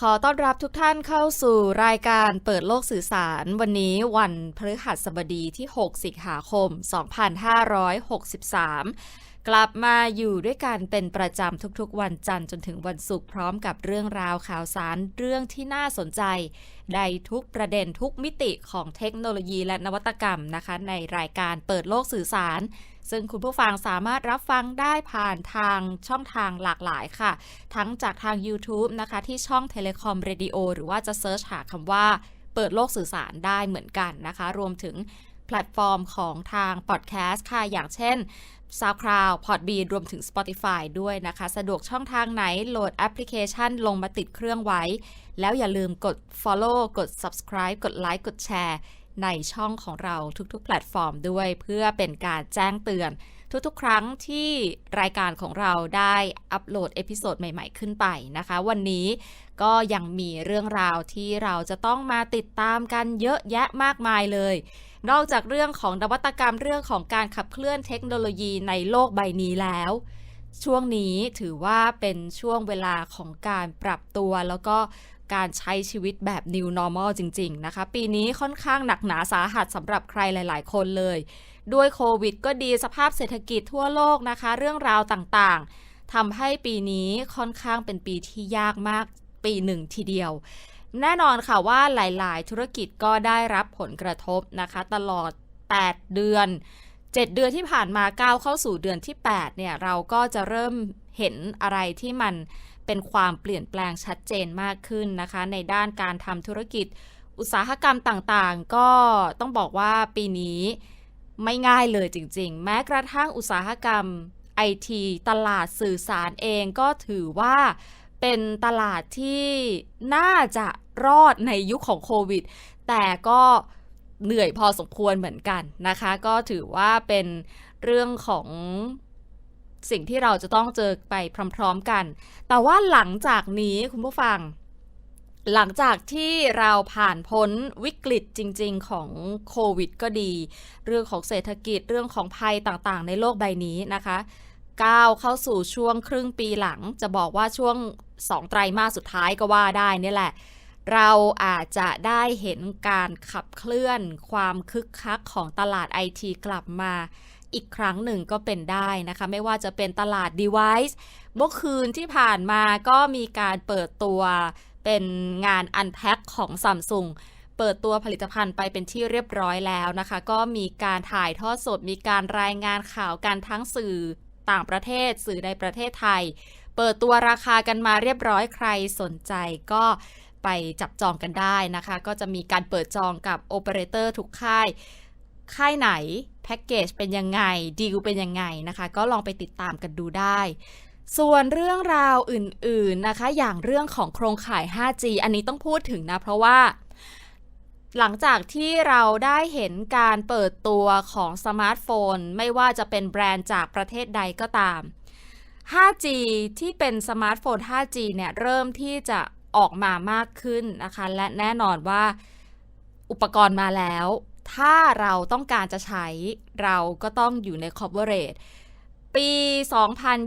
ขอต้อนรับทุกท่านเข้าสู่รายการเปิดโลกสื่อสาร วันนี้วันพฤหัสบดีที่ 6 สิงหาคม 2563 กลับมาอยู่ด้วยกันเป็นประจำทุกๆ วันจันทร์จนถึงวันศุกร์พร้อมกับเรื่องราวข่าวสารเรื่องที่น่าสนใจในทุกประเด็นทุกมิติของเทคโนโลยีและนวัตกรรมนะคะ ในรายการเปิดโลกสื่อสาร ซึ่งคุณผู้ฟังสามารถรับฟังได้ผ่านทางช่องทางหลากหลายค่ะ ทั้งจากทาง YouTube นะคะที่ช่อง Telecom Radio หรือว่าจะเซิร์ชหาคำว่าเปิดโลกสื่อสารได้เหมือนกันนะคะ รวมถึงแพลตฟอร์มของทางพอดแคสต์ค่ะ อย่างเช่น SoundCloud Podbean รวมถึง Spotify ด้วยนะคะ สะดวกช่องทางไหนโหลดแอปพลิเคชันลงมาติดเครื่องไว้ แล้วอย่าลืมกด Follow กด Subscribe กดไลค์กดแชร์ ในช่องของเราทุกๆ แพลตฟอร์มด้วย เพื่อเป็นการแจ้งเตือน ทุกๆ ครั้งที่รายการของเราได้อัปโหลดเอพิโซดใหม่ๆ ขึ้นไปนะคะ วันนี้ก็ยังมีเรื่องราวที่เราจะต้องมาติดตามกันเยอะแยะมากมายเลย นอกจากเรื่องของนวัตกรรมเรื่องของการขับเคลื่อนเทคโนโลยีในโลกใบนี้แล้วช่วงนี้ถือว่าเป็นช่วงเวลาของการปรับตัว แล้วก็ การใช้ชีวิตแบบ new normal จริง ๆ นะคะ ปีนี้ค่อนข้างหนักหนาสาหัสสำหรับใครหลาย ๆ คนเลย ด้วยโควิดก็ดีสภาพเศรษฐกิจทั่วโลกนะคะ เรื่องราวต่างๆทำให้ปีนี้ค่อนข้างเป็นปีที่ยากมากปีหนึ่งทีเดียวแน่นอนค่ะว่าหลาย ๆ ธุรกิจก็ได้รับผลกระทบนะคะ ตลอด 8 เดือน 7 เดือนที่ผ่านมาก้าวเข้าสู่เดือนที่ 8 เนี่ย เราก็จะเริ่มเห็นอะไรที่มัน เป็นความเปลี่ยนแปลงชัดเจนมากขึ้นนะคะ ในด้านการทำธุรกิจ อุตสาหกรรมต่างๆ ก็ต้องบอกว่าปีนี้ไม่ง่ายเลยจริง ๆ แม้กระทั่งอุตสาหกรรมไอทีตลาดสื่อสารเองก็ถือว่าเป็นตลาดที่น่าจะรอดในยุคของโควิด แต่ก็เหนื่อยพอสมควรเหมือนกันนะคะ ก็ถือว่าเป็นเรื่องของ สิ่งที่เราจะต้องเจอไปพร้อมๆกัน แต่ว่าหลังจากนี้คุณผู้ฟัง หลังจากที่เราผ่านพ้นวิกฤตจริง ๆ ของโควิดก็ดี เรื่องของเศรษฐกิจเรื่องของภัยต่างๆ ในโลกใบนี้นะคะก้าวเข้าสู่ช่วงครึ่งปีหลัง จะบอกว่าช่วง 2 ไตรมาสสุดท้ายก็ว่าได้นี่แหละ เราอาจจะได้เห็นการขับเคลื่อนความคึกคักของตลาดไอทีกลับมา อีกครั้งหนึ่งก็เป็นได้นะคะ ไม่ว่าจะเป็นตลาด device เมื่อคืนที่ผ่านมาก็มีการเปิดตัวเป็นงาน Unpack ของ Samsung เปิดตัวผลิตภัณฑ์ไปเป็นที่เรียบร้อยแล้วนะคะ ก็มีการถ่ายทอดสด มีการรายงานข่าวกันทั้งสื่อต่างประเทศ สื่อในประเทศไทย เปิดตัวราคากันมาเรียบร้อยใครสนใจก็ไปจับจองกันได้นะคะ ก็จะมีการเปิดจองกับโอเปอเรเตอร์ทุกค่าย ค่ายไหนแพ็กเกจเป็นยังไงดีลเป็นยังไงนะคะ ก็ลองไปติดตามกันดูได้ ส่วนเรื่องราวอื่นๆนะคะ อย่างเรื่องของโครงข่าย 5G อันนี้ต้องพูดถึงนะ เพราะว่าหลังจากที่เราได้เห็นการเปิดตัวของสมาร์ทโฟน ไม่ว่าจะเป็นแบรนด์จากประเทศใดก็ตาม 5G ที่เป็นสมาร์ทโฟน 5G เนี่ย เริ่มที่จะออกมามากขึ้นนะคะ และแน่นอนว่าอุปกรณ์มาแล้ว ถ้าเราต้องการจะใช้เราก็ต้องอยู่ใน coverage ปี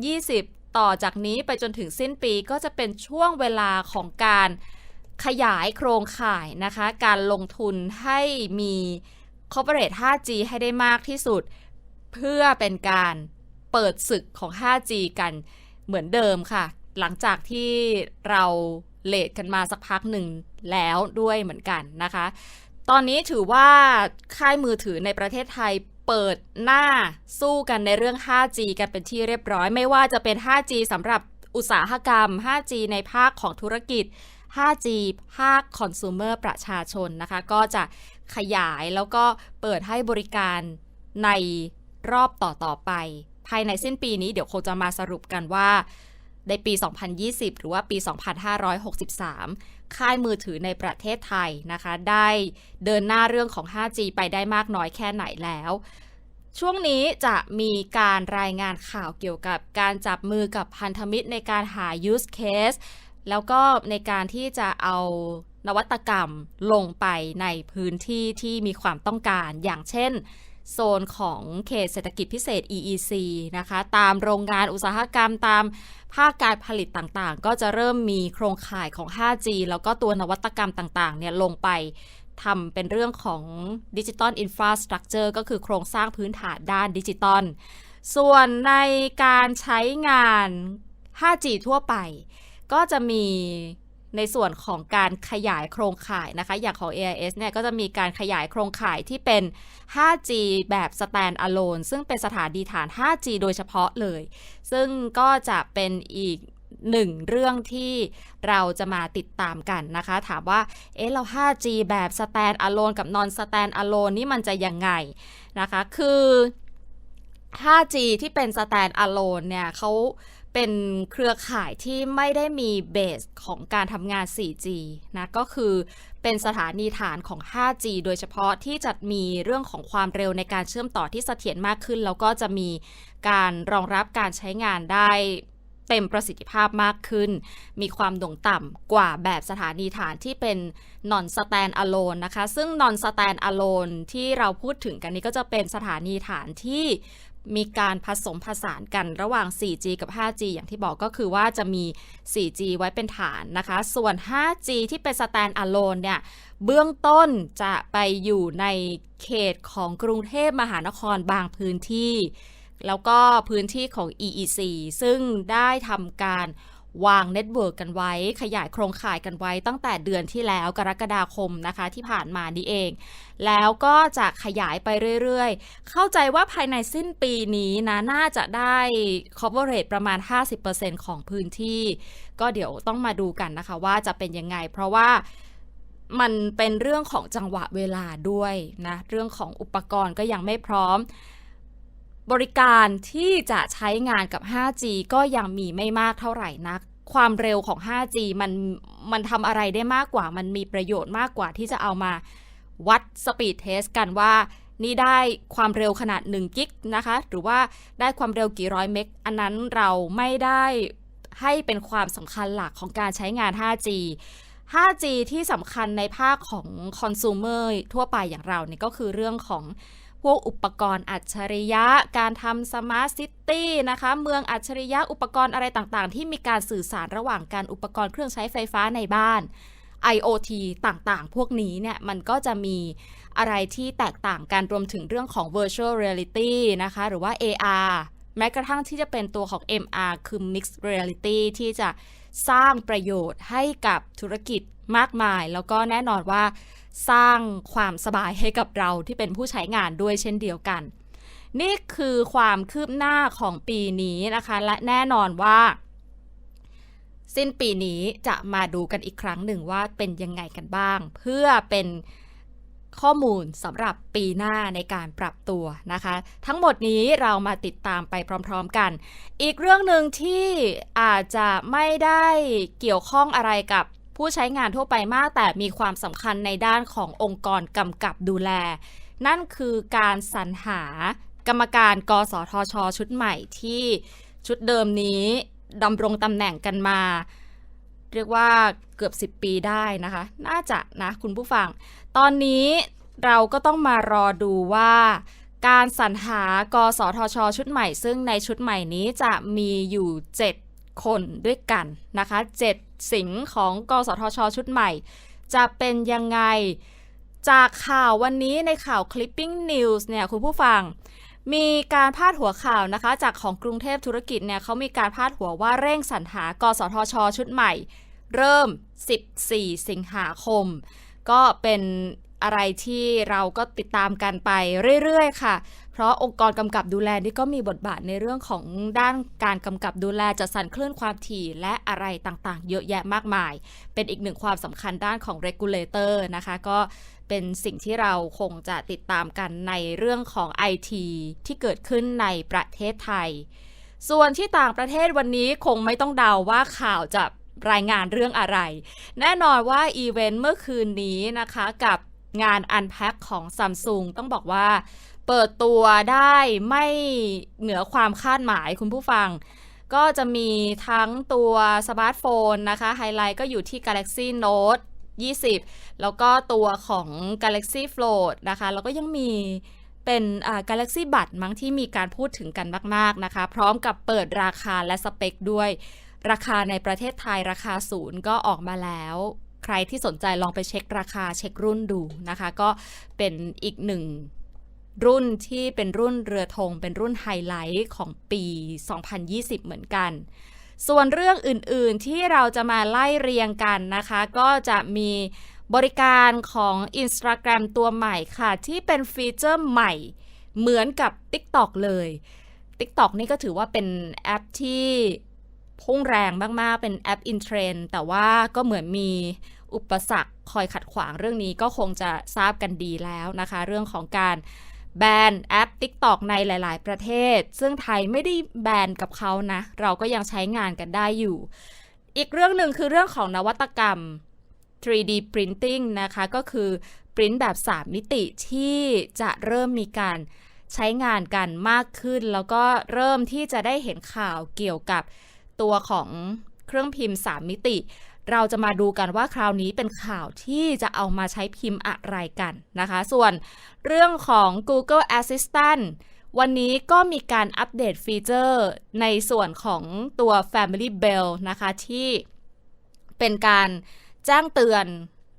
2020 ต่อจากนี้ไปจนถึงสิ้นปีก็จะเป็นช่วงเวลาของการขยายโครงข่ายนะคะ การลงทุนให้มี coverage 5G ให้ได้มากที่สุด เพื่อเป็นการเปิดศึกของ 5G กันเหมือนเดิมค่ะ หลังจากที่เราเลทกันมาสักพักหนึ่งแล้วด้วยเหมือนกันนะคะ ตอนนี้ถือว่าค่ายมือถือในประเทศไทยเปิดหน้าสู้กันในเรื่อง 5G กันเป็นที่เรียบร้อย ไม่ว่าจะเป็น 5G สำหรับอุตสาหกรรม 5G ในภาคของธุรกิจ 5G ภาคคอน sumer ประชาชนนะคะ ก็จะขยายแล้วก็เปิดให้บริการในรอบต่อ ๆ ไป ภายในสิ้นปีนี้เดี๋ยวคงจะมาสรุปกันว่า ในปี 2020 หรือว่าปี 2563 ค่ายมือถือในประเทศไทยนะคะ ได้เดินหน้าเรื่องของ 5G ไปได้มากน้อยแค่ไหนแล้ว ช่วงนี้จะมีการรายงานข่าวเกี่ยวกับการจับมือกับพันธมิตรในการหา use case แล้วก็ในการที่จะเอานวัตกรรมลงไปในพื้นที่ที่มีความต้องการ อย่างเช่น โซนของเขตเศรษฐกิจพิเศษ EEC นะคะ ตามโรงงานอุตสาหกรรมตามภาคการผลิตต่างๆ ก็จะเริ่มมีโครงข่ายของ 5G แล้วก็ตัวนวัตกรรมต่างๆ เนี่ยลงไปทำเป็นเรื่องของดิจิตอลอินฟราสตรักเจอร์ก็คือโครงสร้างพื้นฐานด้านดิจิตอล ส่วนในการใช้งาน 5G ทั่วไป ก็จะมี ในส่วนของการขยายโครงข่ายนะคะ อย่างของ AIS เนี่ยก็จะมีการขยายโครงข่ายที่เป็น 5G แบบ stand alone ซึ่งเป็นสถานีฐาน 5G โดยเฉพาะเลย ซึ่งก็จะเป็นอีกหนึ่งเรื่องที่เราจะมาติดตามกันนะคะ ถามว่า เอ๊ะเรา 5G แบบ stand alone กับ non stand alone นี่มันจะยังไงนะคะ คือ 5G ที่เป็น stand alone เนี่ยเขา เป็นเครือข่ายที่ไม่ได้มีเบสของการทำงาน 4G นะ ก็คือเป็นสถานีฐานของ 5G โดยเฉพาะที่จะมีเรื่องของความเร็วในการเชื่อมต่อที่เสถียรมากขึ้น แล้วก็จะมีการรองรับการใช้งานได้เต็มประสิทธิภาพมากขึ้น มีความโด่งต่ำกว่าแบบสถานีฐานที่เป็น non stand alone นะคะ ซึ่ง non stand alone ที่เราพูดถึงกันนี้ก็จะเป็นสถานีฐานที่ มีการผสมผสานกันระหว่าง 4G กับ 5G อย่างที่บอกก็คือว่าจะมี 4G ไว้เป็นฐานนะคะ ส่วน 5G ที่เป็น stand alone เนี่ย เบื้องต้นจะไปอยู่ในเขตของกรุงเทพมหานครบางพื้นที่ แล้วก็พื้นที่ของ EEC ซึ่งได้ทำการ วางเน็ตเวิร์กกันไว้ ขยายโครงข่ายกันไว้ตั้งแต่เดือนที่แล้วกรกฎาคมนะคะที่ผ่านมานี่เอง แล้วก็จะขยายไปเรื่อยๆ เข้าใจว่าภายในสิ้นปีนี้นะน่าจะได้ coverage ประมาณ 50%ของพื้นที่ ก็เดี๋ยวต้องมาดูกันนะคะว่าจะเป็นยังไง เพราะว่ามันเป็นเรื่องของจังหวะเวลาด้วยนะ เรื่องของอุปกรณ์ก็ยังไม่พร้อม บริการที่จะใช้งานกับ 5G ก็ยังมีไม่มากเท่าไหร่นัก ความเร็วของ 5G มันมันทำอะไรได้มากกว่า มันมีประโยชน์มากกว่าที่จะเอามาวัดสปีดเทสกันว่า นี่ได้ความเร็วขนาด 1 กิกนะคะ หรือว่าได้ความเร็วกี่ร้อยเมก อันนั้นเราไม่ได้ให้เป็นความสำคัญหลักของการใช้งาน 5G 5G ที่สำคัญในภาคของคอน sumer ทั่วไปอย่างเราเนี่ยก็คือเรื่องของ วกอุปกรณ์อัจฉริยะ การทำสมาร์ทซิตี้นะคะเมืองอัจฉริยะอุปกรณ์อะไรต่างๆ ที่มีการสื่อสารระหว่างการอุปกรณ์เครื่องใช้ไฟฟ้าในบ้าน IoT ต่างๆ พวกนี้เนี่ยมันก็จะมีอะไรที่แตกต่างกันรวมถึงเรื่องของ virtual reality นะคะ หรือว่า AR แม้กระทั่งที่จะเป็นตัวของ MR คือ mixed reality ที่จะสร้างประโยชน์ให้กับธุรกิจมากมาย แล้วก็แน่นอนว่า สร้างความสบายให้กับเราที่เป็นผู้ใช้งานด้วยเช่นเดียวกัน นี่คือความคืบหน้าของปีนี้นะคะ และแน่นอนว่า สิ้นปีนี้จะมาดูกันอีกครั้งหนึ่งว่าเป็นยังไงกันบ้าง เพื่อเป็นข้อมูลสำหรับปีหน้าในการปรับตัวนะคะ ทั้งหมดนี้เรามาติดตามไปพร้อมๆกัน อีกเรื่องหนึ่งที่อาจจะไม่ได้เกี่ยวข้องอะไรกับ ผู้ใช้งานทั่วไปมาก แต่มีความสำคัญในด้านขององค์กรกำกับดูแล นั่นคือการสรรหากรรมการกสทช ชุดใหม่ที่ชุดเดิมนี้ดำรงตำแหน่งกันมา เรียกว่าเกือบ 10 ปีได้นะคะ น่าจะนะคุณผู้ฟัง ตอนนี้เราก็ต้องมารอดูว่าการสรรหากสทช ชุดใหม่ ซึ่งในชุดใหม่นี้จะมีอยู่ 7 คนด้วยกันนะคะ 7 สิงของกสทช ชุดใหม่ จะเป็นยังไง จากข่าววันนี้ในข่าว Clipping News เนี่ยคุณผู้ฟัง มีการพาดหัวข่าวนะคะ จากของกรุงเทพธุรกิจเนี่ยเขามีการพาดหัวว่าเร่งสรรหากสทช ชุดใหม่ เริ่ม 14 สิงหาคม ก็เป็นอะไรที่เราก็ติดตามกันไปเรื่อย ๆ ค่ะ เพราะองค์กรกำกับดูแลนี่ก็มีบทบาทในเรื่องของด้านการกำกับดูแลจัดสรรคลื่นความถี่และอะไรต่างๆ เยอะแยะมากมาย เป็นอีกหนึ่งความสำคัญด้านของ regulator นะคะ ก็เป็นสิ่งที่เราคงจะติดตามกันในเรื่องของ IT ที่เกิดขึ้นในประเทศไทย ส่วนที่ต่างประเทศวันนี้คงไม่ต้องเดาว่าข่าวจะรายงานเรื่องอะไร แน่นอนว่าอีเวนต์เมื่อคืนนี้นะคะกับงาน Unpack ของ Samsung ต้องบอกว่า เปิดตัวได้ไม่เหนือความคาดหมายคุณผู้ฟัง ก็จะมีทั้งตัวสมาร์ทโฟนนะคะไฮไลท์ก็อยู่ที่ Galaxy Note 20 แล้วก็ตัวของ Galaxy Float นะคะ แล้วก็ยังมีเป็นอ่า Galaxy Buds มั้งที่มีการพูดถึงกันมาก ๆ นะคะ พร้อมกับเปิดราคาและสเปคด้วย ราคาในประเทศไทยราคาศูนย์ก็ออกมาแล้ว ใครที่สนใจลองไปเช็คราคาเช็ครุ่นดูนะคะ ก็เป็นอีกหนึ่ง รุ่นที่เป็นรุ่นเรือธงเป็นรุ่นไฮไลท์ของปี 2020 เหมือนกัน ส่วนเรื่องอื่นๆที่เราจะมาไล่เรียงกันนะคะ ก็จะมีบริการของ Instagram ตัวใหม่ค่ะ ที่เป็นฟีเจอร์ใหม่เหมือนกับ TikTok เลย TikTok นี่ก็ถือว่าเป็นแอปที่พุ่งแรงมาก ๆ เป็นแอปอินเทรนแต่ว่าก็เหมือนมีอุปสรรคคอยขัดขวางเรื่องนี้ก็คงจะทราบกันดีแล้วนะคะ เรื่องของการ แบนแอป TikTok ในหลาย ๆ ประเทศ ซึ่งไทยไม่ได้แบนกับเขานะ เราก็ยังใช้งานกันได้อยู่ อีกเรื่องหนึ่งคือเรื่องของนวัตกรรม 3D Printing นะคะ ก็คือปริ้นแบบ 3 มิติที่จะเริ่มมีการใช้งานกันมากขึ้น แล้วก็เริ่มที่จะได้เห็นข่าวเกี่ยวกับตัวของ เครื่องพิมพ์ 3 มิติ เราจะมาดูกันว่าคราวนี้เป็นข่าวที่จะเอามาใช้พิมพ์อะไรกันนะคะ ส่วนเรื่องของ Google Assistant วันนี้ก็มีการอัปเดตฟีเจอร์ในส่วนของตัว Family Bell นะคะที่เป็นการแจ้งเตือน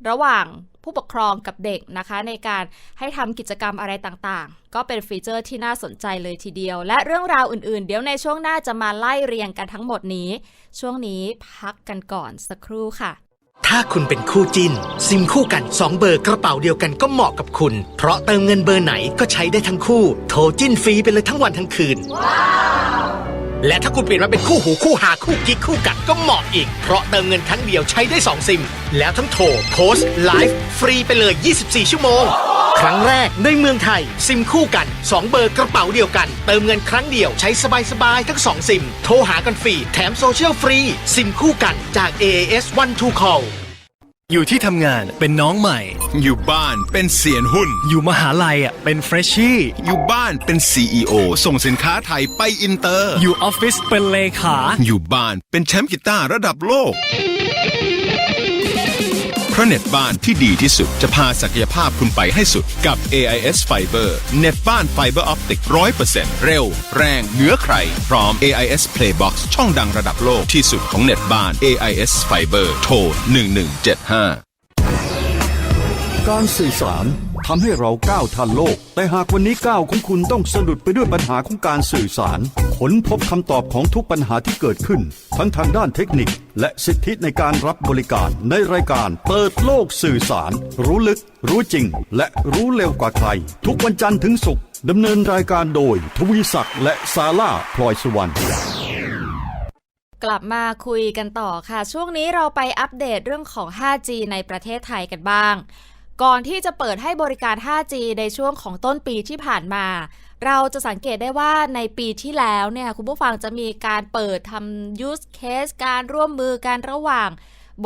ระหว่าง ผู้ปกครองกับเด็กนะคะ ในการให้ทำกิจกรรมอะไรต่างๆ ก็เป็นฟีเจอร์ที่น่าสนใจเลยทีเดียว และเรื่องราวอื่นๆ เดี๋ยวในช่วงหน้าจะมาไล่เรียงกันทั้งหมดนี้ ช่วงนี้พักกันก่อนสักครู่ค่ะถ้าคุณเป็นคู่จิ้น ซิมคู่กัน 2 เบอร์กระเป๋าเดียวกันก็เหมาะกับคุณ เพราะเติมเงินเบอร์ไหนก็ใช้ได้ทั้งคู่ โทรจิ้นฟรีไปเลยทั้งวันทั้งคืน และถ้าคุณเปลี่ยนมาเป็นคู่หูคู่หาคู่กิ๊กคู่กัดก็เหมาะอีก เพราะเติมเงินครั้งเดียวใช้ได้ 2 ซิม แล้วทั้งโทรโพสต์ไลฟ์ฟรีไปเลย 24 ชั่วโมง ครั้งแรกในเมืองไทย ซิมคู่กัน 2 เบอร์กระเป๋าเดียวกัน เติมเงินครั้งเดียวใช้สบายๆทั้ง 2 ซิม โทรหากันฟรีแถมโซเชียลฟรี ซิมคู่กันจาก AAS One Two Call อยู่ที่ทำงานเป็นน้องใหม่ อยู่บ้านเป็นเสียนหุ้น อยู่มหาลัยอะเป็นเฟรชชี่อยู่บ้านเป็น CEO ส่งสินค้าไทยไปอินเตอร์ อยู่ออฟฟิศเป็นเลขา อยู่บ้านเป็นแชมป์กีตาร์ระดับโลก ราะเน็ตบ้านที่ดีที่สุด จะพาศักยภาพคุณไปให้สุดกับ AIS Fiber เน็ตบ้านไฟเบอร์ออปติก100%เร็ว แรงเหนือใคร พร้อม AIS Playbox ช่องดังระดับโลกที่สุดของเน็ตบ้าน AIS Fiber โทร1175 การสื่อสาร ทำให้เราก้าวทันโลก แต่หากวันนี้ก้าวของคุณต้องสะดุดไปด้วยปัญหาของการสื่อสารค้นพบคำตอบของทุกปัญหาที่เกิดขึ้น ทั้งทางด้านเทคนิค และสิทธิในการรับบริการ ในรายการเปิดโลกสื่อสาร รู้ลึก รู้จริง และรู้เร็วกว่าใคร ทุกวันจันทร์ถึงศุกร์ดำเนินรายการโดย ทวีศักดิ์และซาร่าพลอยสุวรรณกลับมาคุยกันต่อค่ะ ช่วงนี้เราไปอัปเดตเรื่องของ 5G ในประเทศไทยกันบ้าง ก่อนที่จะเปิดให้บริการ 5G ในช่วงของต้นปีที่ผ่านมา เราจะสังเกตได้ว่าในปีที่แล้วเนี่ยคุณผู้ฟังจะมีการเปิดทำ use case การร่วมมือกันระหว่าง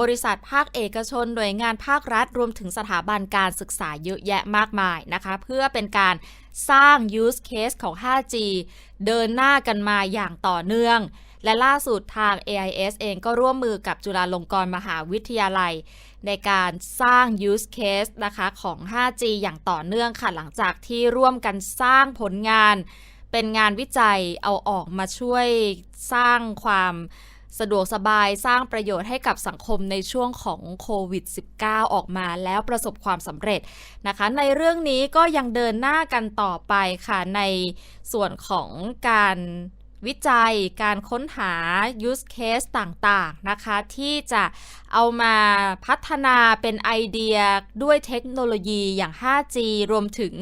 บริษัทภาคเอกชน หน่วยงานภาครัฐ รวมถึงสถาบันการศึกษาเยอะแยะมากมายนะคะ เพื่อเป็นการสร้าง use case ของ 5G เดินหน้ากันมาอย่างต่อเนื่อง และล่าสุดทาง AIS เองก็ร่วมมือกับจุฬาลงกรณ์มหาวิทยาลัย ในการสร้าง use case นะคะของ 5G อย่างต่อเนื่องค่ะ หลังจากที่ร่วมกันสร้างผลงาน เป็นงานวิจัยเอาออกมาช่วยสร้างความสะดวกสบายสร้างประโยชน์ให้กับสังคมในช่วงของโควิด -19 ออกมาแล้วประสบความสำเร็จนะคะ ในเรื่องนี้ก็ยังเดินหน้ากันต่อไปค่ะ ในส่วนของการ วิจัยการค้นหา use case ต่างๆ นะคะ ที่จะเอามาพัฒนาเป็นไอเดียด้วยเทคโนโลยีอย่าง 5G รวมถึง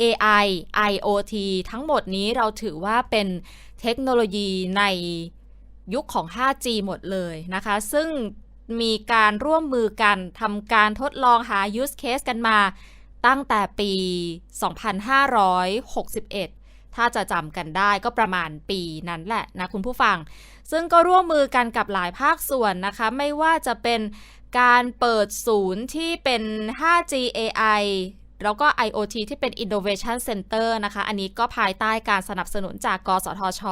AI IoT ทั้งหมดนี้เราถือว่าเป็นเทคโนโลยีในยุคของ 5G หมดเลยนะคะ ซึ่งมีการร่วมมือกันทำการทดลองหา use case กันมาตั้งแต่ปี 2561 ถ้าจะจำกันได้ก็ประมาณปีนั้นแหละนะคุณผู้ฟัง ซึ่งก็ร่วมมือกันกับหลายภาคส่วนนะคะ ไม่ว่าจะเป็นการเปิดศูนย์ที่เป็น 5G AI แล้วก็ IoT ที่เป็น Innovation Center นะคะ อันนี้ก็ภายใต้การสนับสนุนจากกสทช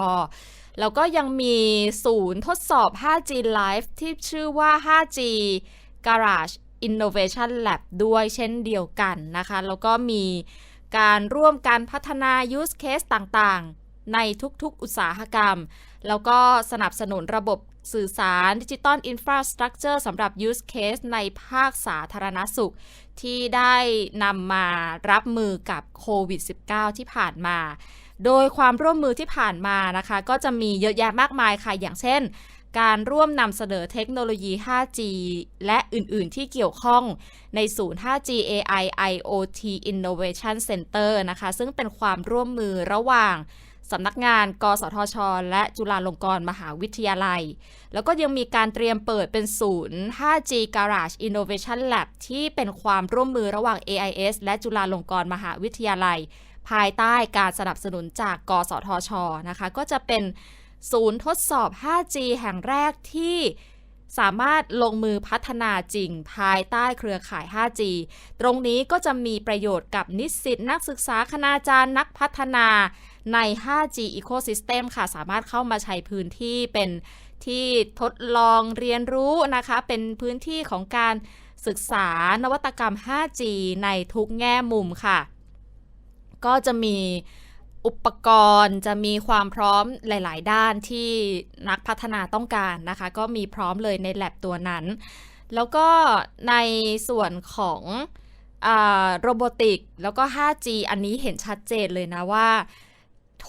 แล้วก็ยังมีศูนย์ทดสอบ 5G Live ที่ชื่อว่า 5G Garage Innovation Lab ด้วยเช่นเดียวกันนะคะ แล้วก็มี การร่วมกันพัฒนา use case ต่างๆ ในทุกๆ อุตสาหกรรม แล้วก็สนับสนุนระบบสื่อสารดิจิตอลอินฟราสตรักเจอร์สำหรับ use case ในภาคสาธารณสุข ที่ได้นำมารับมือกับโควิด -19 ที่ผ่านมา โดยความร่วมมือที่ผ่านมานะคะ ก็จะมีเยอะแยะมากมายค่ะ อย่างเช่น การร่วมนำเสนอเทคโนโลยี 5G และอื่น ๆ ที่เกี่ยวข้องในศูนย์ 5G AI IoT Innovation Center นะคะ ซึ่งเป็นความร่วมมือระหว่างสำนักงาน กสทช และจุฬาลงกรณ์มหาวิทยาลัย แล้วก็ยังมีการเตรียมเปิดเป็นศูนย์ 5G Garage Innovation Lab ที่เป็นความร่วมมือระหว่าง AIS และจุฬาลงกรณ์มหาวิทยาลัย ภายใต้การสนับสนุนจาก กสทช นะคะ ก็จะเป็น ศูนย์ทดสอบ 5G แห่งแรกที่สามารถลงมือพัฒนาจริงภายใต้เครือข่าย 5G ตรงนี้ก็จะมีประโยชน์กับนิสิตนักศึกษาคณาจารย์นักพัฒนาใน 5G Ecosystem ค่ะ สามารถเข้ามาใช้พื้นที่เป็นที่ทดลองเรียนรู้นะคะ เป็นพื้นที่ของการศึกษานวัตกรรม 5G ในทุกแง่มุมค่ะ ก็จะมี อุปกรณ์จะมีความพร้อมหลาย ๆ ด้านที่นักพัฒนาต้องการนะคะ ก็มีพร้อมเลยใน lab ตัวนั้น แล้วก็ในส่วนของโรบอติกแล้วก็ 5G อันนี้เห็นชัดเจนเลยนะว่า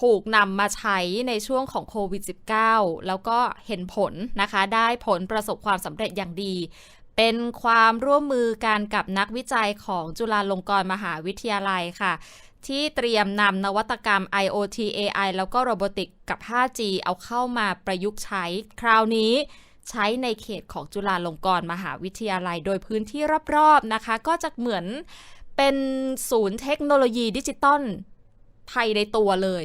ถูกนำมาใช้ในช่วงของโควิด -19 แล้วก็เห็นผลนะคะ ได้ผลประสบความสำเร็จอย่างดี เป็นความร่วมมือกันกับนักวิจัยของจุฬาลงกรณ์มหาวิทยาลัยค่ะ ที่เตรียมนำนวัตกรรม IoT AI แล้วก็โรบอติกกับ 5G เอาเข้ามาประยุกต์ใช้ คราวนี้ใช้ในเขตของจุฬาลงกรณ์มหาวิทยาลัย โดยพื้นที่รอบๆนะคะ ก็จะเหมือนเป็นศูนย์เทคโนโลยีดิจิตอลภายในตัวเลย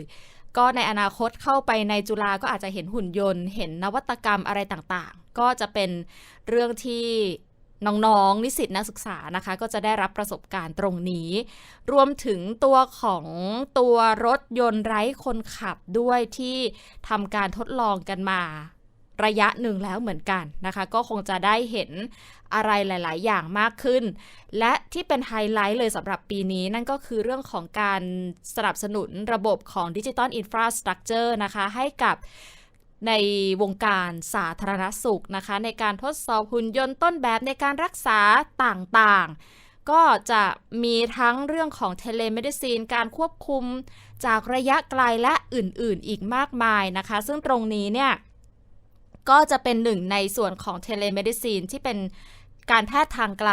ก็ในอนาคตเข้าไปในจุฬาก็อาจจะเห็นหุ่นยนต์ เห็นนวัตกรรมอะไรต่างๆ ก็จะเป็นเรื่องที่ น้องๆ นิสิตนักศึกษานะคะ ก็จะได้รับประสบการณ์ตรงนี้ รวมถึงตัวของตัวรถยนต์ไร้คนขับด้วยที่ทำการทดลองกันมาระยะหนึ่งแล้วเหมือนกันนะคะ ก็คงจะได้เห็นอะไรหลาย ๆ อย่างมากขึ้น และที่เป็นไฮไลท์เลยสำหรับปีนี้นั่นก็คือเรื่องของการสนับสนุนระบบของดิจิตอลอินฟราสตรักเจอร์นะคะ ให้กับ ในวงการสาธารณสุขนะคะ ในการทดสอบหุ่นยนต์ต้นแบบในการรักษาต่างๆ ก็จะมีทั้งเรื่องของเทเลเมดิซีนการควบคุมจากระยะไกลและอื่นๆ อีกมากมายนะคะ ซึ่งตรงนี้เนี่ย ก็จะเป็นหนึ่งในส่วนของเทเลเมดิซีนที่เป็นการแพทย์ทางไกล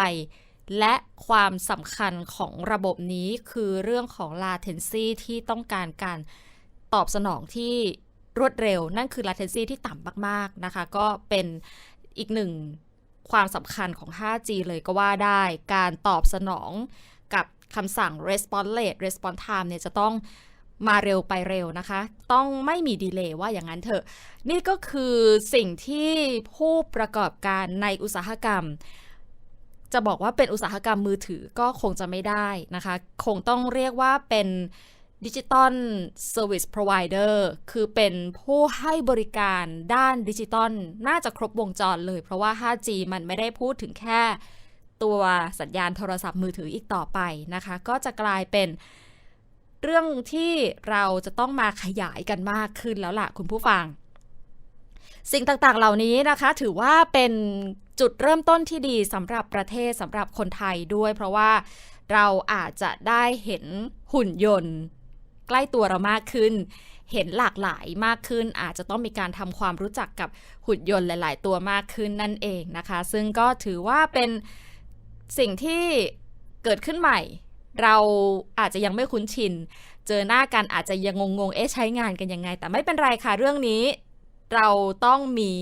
และความสำคัญของระบบนี้คือเรื่องของ latency ที่ต้องการการตอบสนองที่ รวดเร็ว นั่นคือ latency ที่ต่ำมากๆนะคะ ก็เป็นอีกหนึ่งความสำคัญของ 5G เลยก็ว่าได้ การตอบสนองกับคำสั่ง response rate response time เนี่ยจะต้องมาเร็วไปเร็วนะคะ ต้องไม่มีดีเลย์ว่าอย่างนั้นเถอะ นี่ก็คือสิ่งที่ผู้ประกอบการในอุตสาหกรรม จะบอกว่าเป็นอุตสาหกรรมมือถือก็คงจะไม่ได้นะคะ คงต้องเรียกว่าเป็น ดิจิตอลเซอร์วิสพรอไวเดอร์คือเป็นผู้ให้บริการด้านดิจิตอลน่าจะครบวงจรเลย เพราะว่า 5G มันไม่ได้พูดถึงแค่ตัวสัญญาณโทรศัพท์มือถืออีกต่อไปนะคะ ก็จะกลายเป็นเรื่องที่เราจะต้องมาขยายกันมากขึ้นแล้วล่ะคุณผู้ฟัง สิ่งต่างๆเหล่านี้นะคะ ถือว่าเป็นจุดเริ่มต้นที่ดีสำหรับประเทศสำหรับคนไทยด้วย เพราะว่าเราอาจจะได้เห็นหุ่นยนต์ ใกล้ตัวเรามากขึ้น เห็นหลากหลายมากขึ้น อาจจะต้องมีการทำความรู้จักกับหุ่นยนต์หลาย ๆ ตัวมากขึ้นนั่นเองนะคะ ซึ่งก็ถือว่าเป็นสิ่งที่เกิดขึ้นใหม่ เราอาจจะยังไม่คุ้นชิน เจอหน้ากันอาจจะยังงงๆ เอ๊ะใช้งานกันยังไง แต่ไม่เป็นไรค่ะเรื่องนี้ เราต้องมี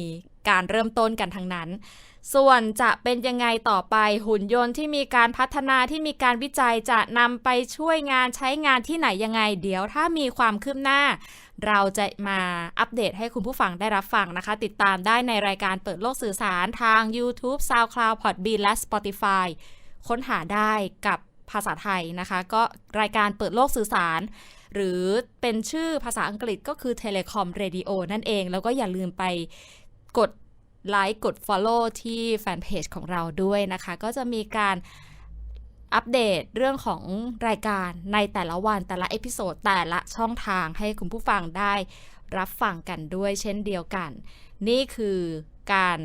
การเริ่มต้นกันทั้งนั้น ส่วนจะเป็นยังไงต่อไปหุ่นยนต์ที่มีการพัฒนาที่มีการวิจัยจะนำไปช่วยงานใช้งานที่ไหนยังไง เดี๋ยวถ้ามีความคืบหน้า เราจะมาอัปเดตให้คุณผู้ฟังได้รับฟังนะคะ ติดตามได้ในรายการเปิดโลกสื่อสารทาง YouTube SoundCloud Podbean และ Spotify ค้นหาได้กับภาษาไทยนะคะ ก็รายการเปิดโลกสื่อสาร หรือเป็นชื่อภาษาอังกฤษก็คือ Telecom Radio นั่นเอง แล้วก็อย่าลืมไปกด ไลค์กด Follow ที่แฟนเพจของเราด้วยนะคะ ก็จะมีการอัปเดตเรื่องของรายการในแต่ละวันแต่ละเอพิโซดแต่ละช่องทางให้คุณผู้ฟังได้รับฟังกันด้วยเช่นเดียวกัน นี่คือการ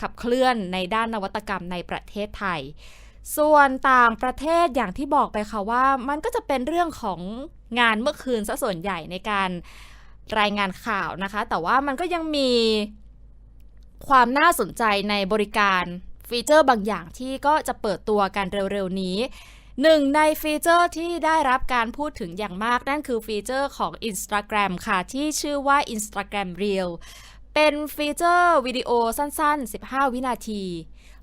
ขับเคลื่อนในด้านนวัตกรรมในประเทศไทย ส่วนต่างประเทศอย่างที่บอกไปค่ะว่า มันก็จะเป็นเรื่องของงานเมื่อคืนซะส่วนใหญ่ในการรายงานข่าวนะคะ แต่ว่ามันก็ยังมี ความน่าสนใจในบริการฟีเจอร์บางอย่างที่ก็จะเปิดตัวกันเร็วๆนี้หนึ่งในฟีเจอร์ที่ได้รับการพูดถึงอย่างมากนั่นคือฟีเจอร์ของ Instagram ค่ะ ที่ชื่อว่า Instagram Reel เป็นฟีเจอร์วิดีโอสั้นๆ 15 วินาที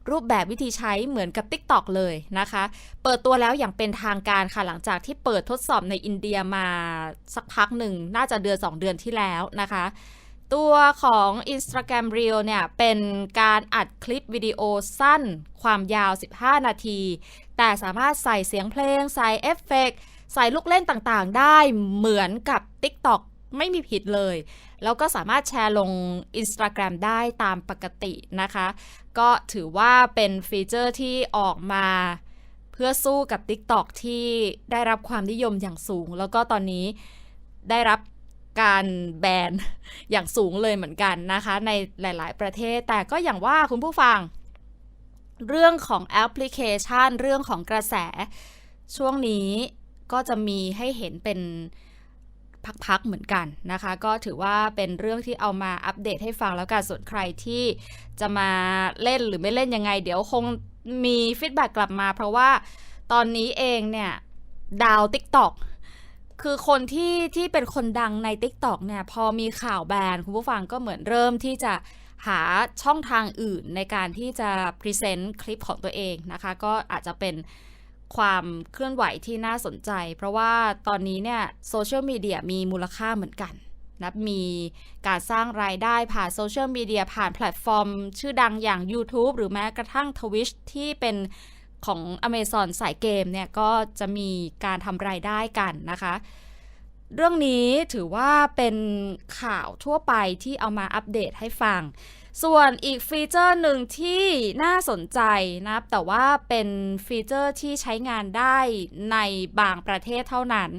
รูปแบบวิธีใช้เหมือนกับ TikTok เลยนะคะ เปิดตัวแล้วอย่างเป็นทางการค่ะ หลังจากที่เปิดทดสอบในอินเดียมาสักพักหนึ่ง น่าจะเดือน 2 เดือนที่แล้วนะคะ ตัวของ Instagram Reel เนี่ย เป็นการอัดคลิปวิดีโอสั้นความยาว 15 นาที แต่สามารถใส่เสียงเพลง ใส่เอฟเฟกต์ใส่ลูกเล่นต่างๆ ได้เหมือนกับ TikTok ไม่มีผิดเลย แล้วก็สามารถแชร์ลง Instagram ได้ตามปกตินะคะ ก็ถือว่าเป็นฟีเจอร์ที่ออกมาเพื่อสู้กับ TikTok ที่ได้รับความนิยมอย่างสูง แล้วก็ตอนนี้ได้รับ การแบนอย่างสูงเลยเหมือนกันนะคะ ในหลาย ๆ ประเทศ แต่ก็อย่างว่าคุณผู้ฟัง เรื่องของแอปพลิเคชัน เรื่องของกระแส ช่วงนี้ก็จะมีให้เห็นเป็นพักๆเหมือนกันนะคะ ก็ถือว่าเป็นเรื่องที่เอามาอัปเดตให้ฟังแล้วกันส่วนใครที่จะมาเล่นหรือไม่เล่นยังไง เดี๋ยวคงมีฟีดแบ็กกลับมา เพราะว่าตอนนี้เองเนี่ย ดาว TikTok คือคนที่ที่เป็นคนดังใน TikTok เนี่ยพอมีข่าวแบนคุณผู้ฟังก็เหมือนเริ่มที่จะหาช่องทางอื่นในการที่จะพรีเซนต์คลิปของตัวเองนะคะ ก็อาจจะเป็นความเคลื่อนไหวที่น่าสนใจ เพราะว่าตอนนี้เนี่ยโซเชียลมีเดียมีมูลค่าเหมือนกันนะมีการสร้างรายได้ผ่านโซเชียลมีเดียผ่านแพลตฟอร์ม ชื่อดังอย่าง YouTube หรือแม้กระทั่ง Twitch ที่เป็น ของ Amazon สายเกมเนี่ยก็จะมีการทำรายได้กันนะคะ เรื่องนี้ถือว่าเป็นข่าวทั่วไปที่เอามาอัปเดตให้ฟัง ส่วนอีกฟีเจอร์หนึ่งที่น่าสนใจนะแต่ว่าเป็นฟีเจอร์ที่ใช้งานได้ในบางประเทศเท่านั้น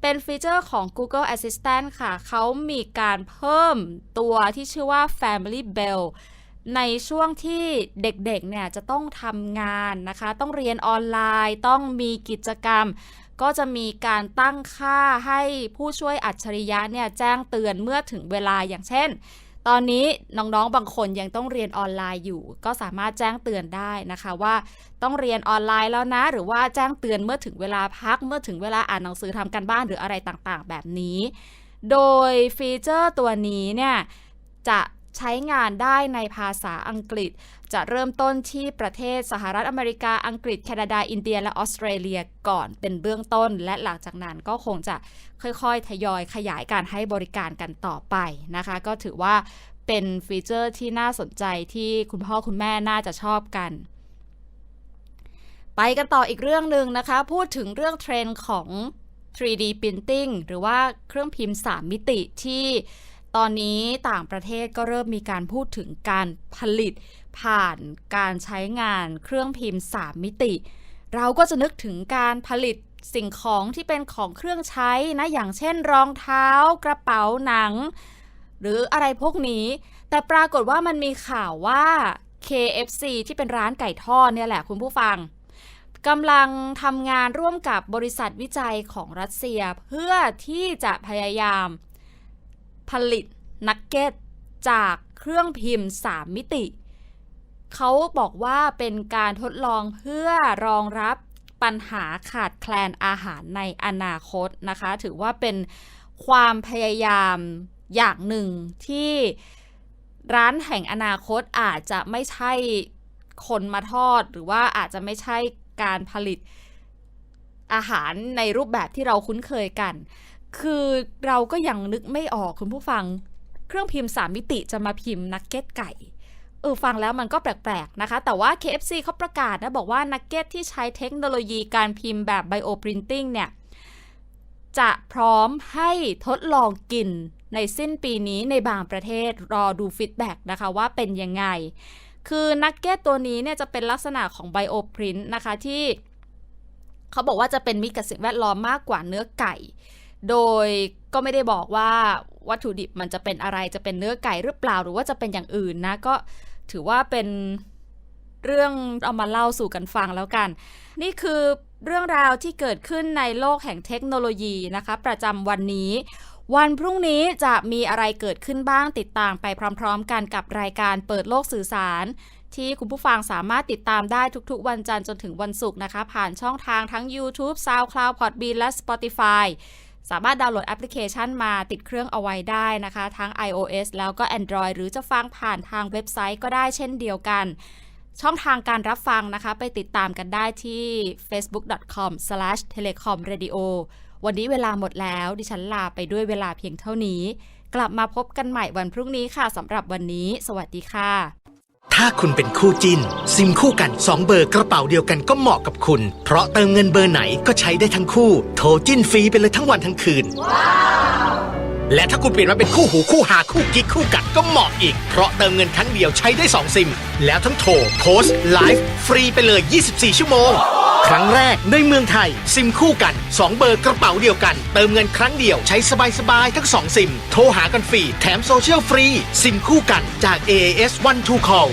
เป็นฟีเจอร์ของ Google Assistant ค่ะ เขามีการเพิ่มตัวที่ชื่อว่า Family Bell ในช่วงที่เด็กๆเนี่ยจะต้องทำงานนะคะ ต้องเรียนออนไลน์ ต้องมีกิจกรรม ก็จะมีการตั้งค่าให้ผู้ช่วยอัจฉริยะเนี่ยแจ้งเตือนเมื่อถึงเวลาอย่างเช่น ตอนนี้น้องๆบางคนยังต้องเรียนออนไลน์อยู่ ก็สามารถแจ้งเตือนได้นะคะว่าต้องเรียนออนไลน์แล้วนะ หรือว่าแจ้งเตือนเมื่อถึงเวลาพัก เมื่อถึงเวลาอ่านหนังสือทำการบ้านหรืออะไรต่างๆ แบบนี้ โดยฟีเจอร์ตัวนี้เนี่ยจะ ใช้งานได้ในภาษาอังกฤษ จะเริ่มต้นที่ประเทศสหรัฐอเมริกาอังกฤษ แคนาดา อินเดีย และออสเตรเลียก่อนเป็นเบื้องต้น และหลังจากนั้นก็คงจะค่อยๆ ทยอยขยายการให้บริการกันต่อไปนะคะ ก็ถือว่าเป็นฟีเจอร์ที่น่าสนใจที่คุณพ่อคุณแม่น่าจะชอบกันไปกันต่ออีกเรื่องหนึ่งนะคะ พูดถึงเรื่องเทรนด์ของ 3D Printing หรือว่าเครื่องพิมพ์ 3 มิติที่ ตอนนี้ต่างประเทศก็เริ่มมีการพูดถึงการผลิตผ่านการใช้งานเครื่องพิมพ์ 3 มิติ เราก็จะนึกถึงการผลิตสิ่งของที่เป็นของเครื่องใช้นะอย่างเช่นรองเท้ากระเป๋าหนัง หรืออะไรพวกนี้ แต่ปรากฏว่ามันมีข่าวว่า KFC ที่เป็นร้านไก่ทอดเนี่ยแหละคุณผู้ฟังกำลังทำงานร่วมกับบริษัทวิจัยของรัสเซีย เพื่อที่จะพยายาม ผลิตนักเก็ตจากเครื่องพิมพ์ 3 มิติ เขาบอกว่าเป็นการทดลองเพื่อรองรับปัญหาขาดแคลนอาหารในอนาคตนะคะ ถือว่าเป็นความพยายามอย่างหนึ่งที่ร้านแห่งอนาคตอาจจะไม่ใช่คนมาทอด หรือว่าอาจจะไม่ใช่การผลิตอาหารในรูปแบบที่เราคุ้นเคยกัน คือเราก็ยังนึกไม่ออกคุณผู้ฟัง เครื่องพิมพ์3มิติจะมาพิมพ์นักเก็ตไก่เออฟังแล้วมันก็แปลกๆนะคะ แต่ว่า KFC เขาประกาศนะบอกว่านักเก็ตที่ใช้เทคโนโลยีการพิมพ์แบบไบโอปรินติ้งเนี่ย จะพร้อมให้ทดลองกินในสิ้นปีนี้ในบางประเทศรอดูฟีดแบ็กนะคะว่าเป็นยังไง คือนักเก็ตตัวนี้เนี่ยจะเป็นลักษณะของไบโอพรินต์นะคะที่ เขาบอกว่าจะเป็นมิตรกับสิ่งแวดล้อมมากกว่าเนื้อไก่ โดยก็ไม่ได้บอกว่าวัตถุดิบมันจะเป็นอะไรจะเป็นเนื้อไก่หรือเปล่าหรือว่าจะเป็นอย่างอื่นนะ ก็ถือว่าเป็นเรื่องเอามาเล่าสู่กันฟังแล้วกัน นี่คือเรื่องราวที่เกิดขึ้นในโลกแห่งเทคโนโลยีนะคะ ประจำวันนี้ วันพรุ่งนี้จะมีอะไรเกิดขึ้นบ้างติดตามไปพร้อม ๆ กันกับรายการเปิดโลกสื่อสาร ที่คุณผู้ฟังสามารถติดตามได้ทุกๆ วันจันทร์จนถึงวันศุกร์นะคะ ผ่านช่องทางทั้ง YouTube, SoundCloud, Podbean และ Spotify สามารถดาวน์โหลดแอปพลิเคชันมาติดเครื่องเอาไว้ได้นะคะ ทั้ง iOS แล้วก็ Android หรือจะฟังผ่านทางเว็บไซต์ก็ได้เช่นเดียวกัน ช่องทางการรับฟังนะคะ ไปติดตามกันได้ที่ facebook.com/telecomradio วันนี้เวลาหมดแล้ว ดิฉันลาไปด้วยเวลาเพียงเท่านี้ กลับมาพบกันใหม่วันพรุ่งนี้ค่ะสำหรับวันนี้ สวัสดีค่ะ ถ้าคุณเป็นคู่จิ้น ซิมคู่กัน 2 เบอร์กระเป๋าเดียวกันก็เหมาะกับคุณ เพราะเติมเงินเบอร์ไหนก็ใช้ได้ทั้งคู่ โทรจิ้นฟรีไปเลยทั้งวันทั้งคืน และถ้าคุณเปลี่ยนมาเป็นคู่หูคู่หาคู่กิ๊กคู่กัดก็เหมาะอีก เพราะเติมเงินครั้งเดียวใช้ได้ 2 ซิม แล้วทั้งโทรโพสต์ไลฟ์ฟรีไปเลย 24 ชั่วโมง ครั้งแรกในเมืองไทย ซิมคู่กัน 2 เบอร์กระเป๋าเดียวกัน เติมเงินครั้งเดียวใช้สบายๆทั้ง 2 ซิม โทรหากันฟรีแถมโซเชียลฟรี ซิมคู่กันจาก AAS One Two Call